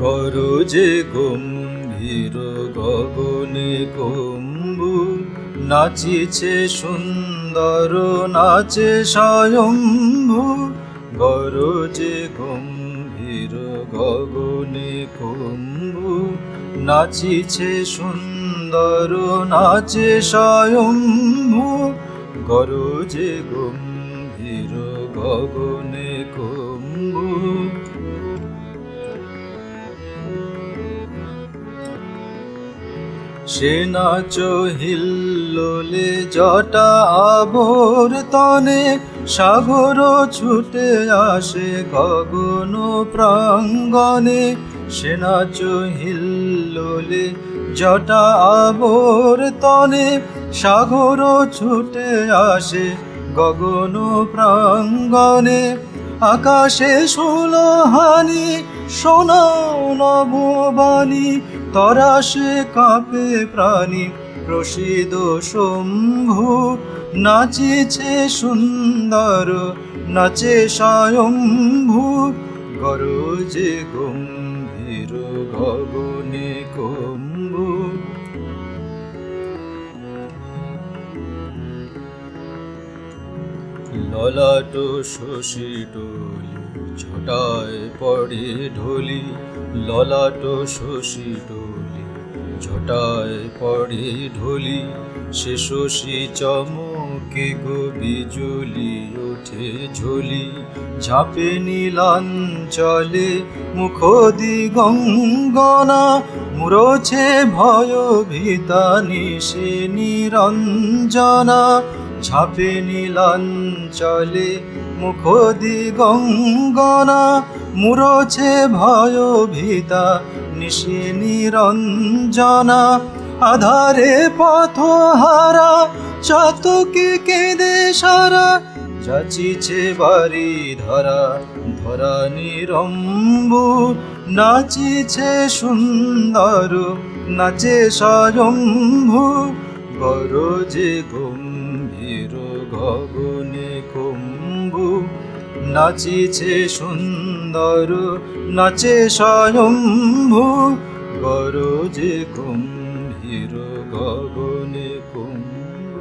গরজে গম্ভীর গগনে কম্বু নাচিছে সুন্দর, নাচে স্বয়ম্ভু। গরজে গম্ভীর গগনে কম্বু নাচিছে সুন্দর, নাচে স্বয়ম্ভু। গরজে গম্ভীর গগনে কম্বু সে নাচ হিল্লোলে জটা আবর্তনে, সাগর ছুটে আসে গগন প্রাঙ্গনে সে নাচ হিল্লোলে জটা আবর্তনে, সাগর ছুটে আসে গগন প্রাঙ্গনে আকাশে সুলহানি সোনাও নববাণী তরাসে কাঁপে প্রাণী প্রসিদ শম্ভু। নাচিছে সুন্দর, নাচে স্বয়ম্ভু। গরজে গম্ভীর গগনে কম্বু ললাট শশী ডলি ছটায় পড়ে ঢলি। ললাট শশী ডলি ছটায় পড়ে ঢলি। সে শশী চমকে গো বিজুলি, ওঠে ঝুলি। ঝাঁপে নীলাঞ্চলে মুখ দিগঙ্গনা মুরছে ভয় ভীতা নিশে নিরঞ্জনা। ঝাঁপে নীলাঞ্চলে মুখ দিগঙ্গনা মুরছে ভয় ভীতা নিশি নিরঞ্জনা। আধারে পথহারা, চাতকে কেঁদে সারা, যাচিছে বাড়ি ধরা ধরা নিরম্বু, নাচিছে সুন্দর, নাচে স্বয়ম্ভু গরজে গম্ভীর গগনে কম্বু নাচিছে সুন্দর নাচে স্বয়ম্ভু। গরজে গম্ভীর গগনে কম্বু